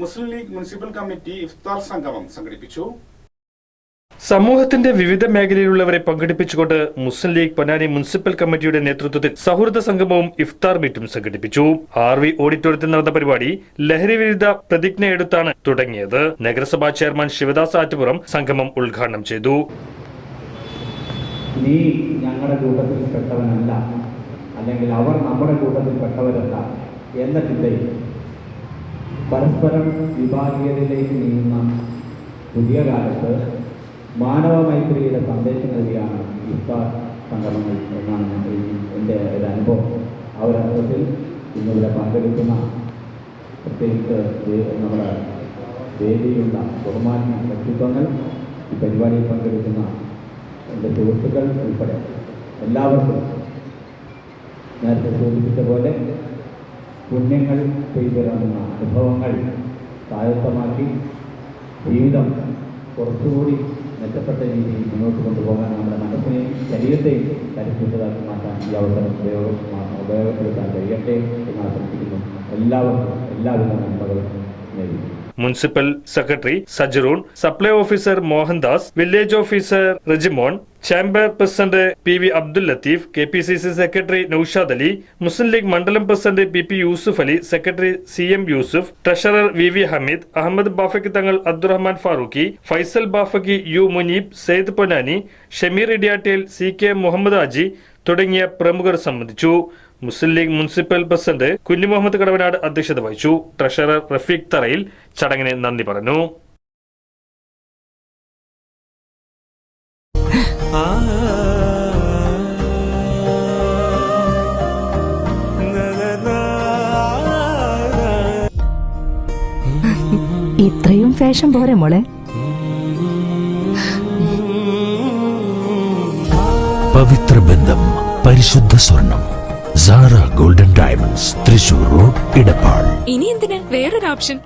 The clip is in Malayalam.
മുസ്ലിം ലീഗ് മുനിസിപ്പൽ കമ്മിറ്റി ഇഫ്താർ സംഗമം സംഘടിപ്പിച്ചു. സമൂഹത്തിന്റെ വിവിധ മേഖലയിലുള്ളവരെ പങ്കെടുപ്പിച്ചുകൊണ്ട് മുസ്ലിം ലീഗ് പൊന്നാനി മുനിസിപ്പൽ കമ്മിറ്റിയുടെ നേതൃത്വത്തിൽ സൗഹൃദ സംഗമവും ഇഫ്താർ മീറ്റും സംഘടിപ്പിച്ചു. ആർ വി ഓഡിറ്റോറിയത്തിൽ നടന്ന പരിപാടി ലഹരി വിരുദ്ധ പ്രതിജ്ഞ എടുത്താണ് തുടങ്ങിയത്. നഗരസഭാ ചെയർമാൻ ശിവദാസ് ആറ്റുപുറം സംഗമം ഉദ്ഘാടനം ചെയ്തു. നീ ഞങ്ങളുടെ കൂട്ടത്തിൽപ്പെട്ടവനല്ല അല്ലെങ്കിൽ അവർ നമ്മുടെ കൂട്ടത്തിൽപ്പെട്ടവരല്ല എന്ന ചിന്തയിൽ പരസ്പരം വിഭാഗീയതയിലേക്ക് നീങ്ങുന്ന പുതിയ കാലത്ത് മാനവ മൈത്രിയുടെ സന്ദേശം നൽകിയാണ് ഇഫ്താർ സംഘടനകൾ എന്നാണ് എന്റെ ഒരു അനുഭവം. ആ ഒരു അർത്ഥത്തിൽ ഇന്നിവിടെ പങ്കെടുക്കുന്ന പ്രത്യേകിച്ച് നമ്മുടെ വേദിയിലുള്ള ബഹുമാന്യ വ്യക്തിത്വങ്ങൾ ഈ പരിപാടിയിൽ പങ്കെടുക്കുന്ന എന്റെ സുഹൃത്തുക്കൾ ഉൾപ്പെടെ എല്ലാവർക്കും നേരത്തെ സൂചിപ്പിച്ച പോലെ പുണ്യങ്ങൾ ചെയ്തിറങ്ങുന്ന അനുഭവങ്ങൾ സ്വായത്തമാക്കി ജീവിതം കുറച്ചുകൂടി മെച്ചപ്പെട്ട രീതിയിൽ മുന്നോട്ട് കൊണ്ടുപോകാൻ നമ്മുടെ മനസ്സിനെയും ശരീരത്തെയും കരുത്തുറ്റതാക്കി മാറ്റാൻ ഈ അവസരം ഉപയോഗം ഉപയോഗപ്പെടുത്താൻ കഴിയട്ടെ എന്ന് ആശംസിക്കുന്നു എല്ലാവർക്കും എല്ലാവിധ നന്മകളും നേരിടുന്നു municipal secretary Sajaroon supply officer Mohandas village officer Rejimon chamber president P V Abdul Latheef K P C C secretary Naushad Ali Muslim League മണ്ഡലം president P P Yusuf Ali secretary C M Yusuf treasurer V V Hameed Ahammed Bafaqi Thangal Abdurahman Farooqi Faisal Bafaqi U Muneeb Sayed Ponnani Shameer Idiyattel C K Muhammed Haji തുടങ്ങിയ പ്രമുഖർ സംബന്ധിച്ചു. മുസ്ലിം ലീഗ് മുനിസിപ്പൽ പ്രസിഡന്റ് കുഞ്ഞു മുഹമ്മദ് കടവനാട് അധ്യക്ഷത വഹിച്ചു. ട്രഷറർ റഫീഖ് തറയിൽ ചടങ്ങിന് നന്ദി പറഞ്ഞു. ഇത്രയും ഫാഷൻ പോരെ മോളെ. പവിത്ര ബന്ധം പരിശുദ്ധ സ്വർണം. Sara golden diamonds Thrissur road Edappal. ഇനി എന്തിനാ? വേറൊരു ഓപ്ഷൻ.